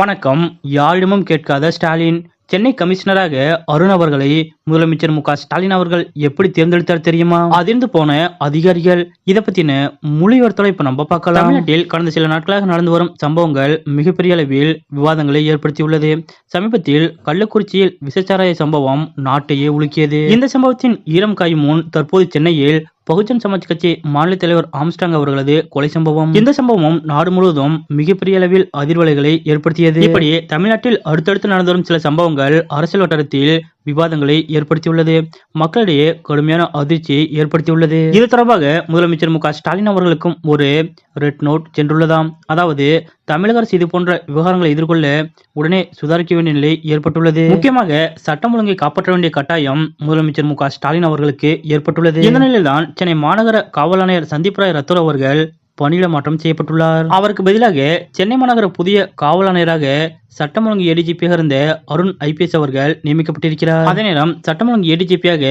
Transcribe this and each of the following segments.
வணக்கம். யாரிடமும் கேட்காத ஸ்டாலின். சென்னை கமிஷனராக அருண் அவர்களை முதலமைச்சர் மு ஸ்டாலின் அவர்கள் எப்படி தேர்ந்தெடுத்தார் தெரியுமா? அதிர்ந்து போன அதிகாரிகள். இதை பத்தின முழு இப்ப நம்ம பார்க்கலாம். தமிழ்நாட்டில் கடந்த சில நாட்களாக நடந்து வரும் சம்பவங்கள் மிகப்பெரிய அளவில் விவாதங்களை ஏற்படுத்தியுள்ளது. சமீபத்தில் கள்ளக்குறிச்சியில் விசச்சாராய சம்பவம் நாட்டையே உலுக்கியது. இந்த சம்பவத்தின் ஈரம் காயும் முன் தற்போது சென்னையில் பகுஜன் சமாஜ் கட்சி மாநில தலைவர் ஆம்ஸ்டாங் அவர்களது கொலை சம்பவம். இந்த சம்பவம் நாடு முழுவதும் மிகப்பெரிய அளவில் அதிர்வலைகளை ஏற்படுத்தியது. இப்படி தமிழ்நாட்டில் அடுத்தடுத்து நடந்து வரும் சில சம்பவங்கள் அரசியல் வட்டாரத்தில் விவாதங்களை ஏற்படுத்தியுள்ளது. மக்களிடையே கடுமையான அதிர்ச்சியை ஏற்படுத்தியுள்ளது. இது தொடர்பாக முதலமைச்சர் மு ஸ்டாலின் அவர்களுக்கும் ஒரு ரெட் நோட் சென்றுள்ளதாம். அதாவது தமிழக அரசு இது போன்ற விவகாரங்களை எதிர்கொள்ள உடனே சுதாரிக்க வேண்டிய நிலை ஏற்பட்டுள்ளது. முக்கியமாக சட்டம் ஒழுங்கை காப்பாற்ற வேண்டிய கட்டாயம் முதலமைச்சர் மு ஸ்டாலின் அவர்களுக்கு ஏற்பட்டுள்ளது. இந்த நிலையில்தான் சென்னை மாநகர காவல் ஆணையர் சந்தீப் ராய் ரத்தோர் அவர்கள் பணியிட மாற்றம் செய்யப்பட்டுள்ளார். அவருக்கு பதிலாக சென்னை மாநகர புதிய காவல் ஆணையராக சட்டம் ஒழுங்கு ஏடிஜிபியாக இருந்த அருண் ஐபிஎஸ் அவர்கள் நியமிக்கப்பட்டிருக்கிறார். அதே நேரம் சட்டம் ஒழுங்கு ஏடிஜிபியாக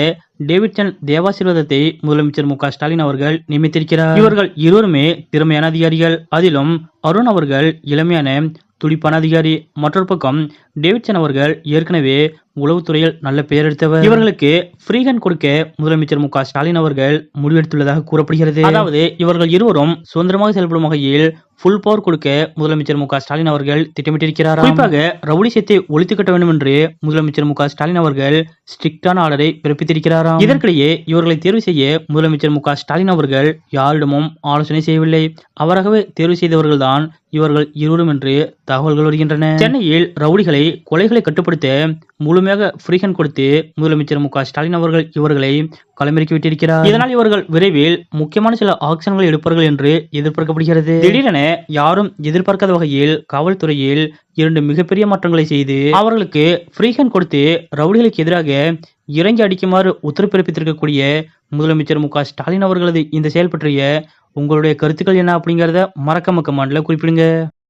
டேவிட்சன் தேவாசீர்வாதத்தை முதலமைச்சர் மு ஸ்டாலின் அவர்கள் நியமித்திருக்கிறார். இவர்கள் இருவருமே திறமையான அதிகாரிகள். அதிலும் அருண் அவர்கள் இளமையான துடிப்பான அதிகாரி. மற்றொரு பக்கம் டேவிட்சன் அவர்கள் ஏற்கனவே உளவுத்துறையில் நல்ல பெயர் எடுத்தவர். இவர்களுக்கு ஃப்ரீ ஹேண்ட் கொடுக்க முதலமைச்சர் மு க ஸ்டாலின் அவர்கள் முடிவெடுத்துள்ளதாக கூறப்படுகிறது. அதாவது இவர்கள் இருவரும் சுதந்திரமாக செயல்படும் வகையில் ஃபுல் பவர் கொடுக்க முதலமைச்சர் மு க ஸ்டாலின் அவர்கள் திட்டமிட்டிருக்கிறார் குறிப்பாக ரவுடி சேத்தை ஒழித்து கட்ட வேண்டும் என்று முதலமைச்சர் மு க ஸ்டாலின் அவர்கள் ஸ்ட்ரிக்டான ஆர்டரை பிறப்பித்திருக்கிறாராம். இதற்கிடையே இவர்களை தேர்வு செய்ய முதலமைச்சர் மு க ஸ்டாலின் அவர்கள் யாரிடமும் ஆலோசனை செய்யவில்லை. அவராகவே தேர்வு செய்தவர்கள்தான் இவர்கள் இருவரும் என்று தகவல்கள் வருகின்றன. சென்னையில் ரவுடிகளை கொலைகளை கட்டுப்படுத்த முழுமையாக ஃப்ரீஹன் கொடுத்து முதலமைச்சர் மு க ஸ்டாலின் அவர்கள் இவர்களை களமிறக்கி விட்டிருக்கிறார். இதனால் இவர்கள் விரைவில் முக்கியமான சில ஆக்ஷன்களை எடுப்பார்கள் என்று எதிர்பார்க்கப்படுகிறது. திடீரென யாரும் எதிர்பார்க்காத வகையில் காவல்துறையில் இரண்டு மிகப்பெரிய மாற்றங்களை செய்து அவர்களுக்கு ஃப்ரீஹன் கொடுத்து ரவுடிகளுக்கு எதிராக இறங்கி அடிக்குமாறு உத்தரவு பிறப்பித்திருக்கக்கூடிய முதலமைச்சர் மு க ஸ்டாலின் அவர்களது இந்த செயல் பற்றிய உங்களுடைய கருத்துக்கள் என்ன அப்படிங்கறத மறக்காம மாண்டில் குறிப்பிடுங்க.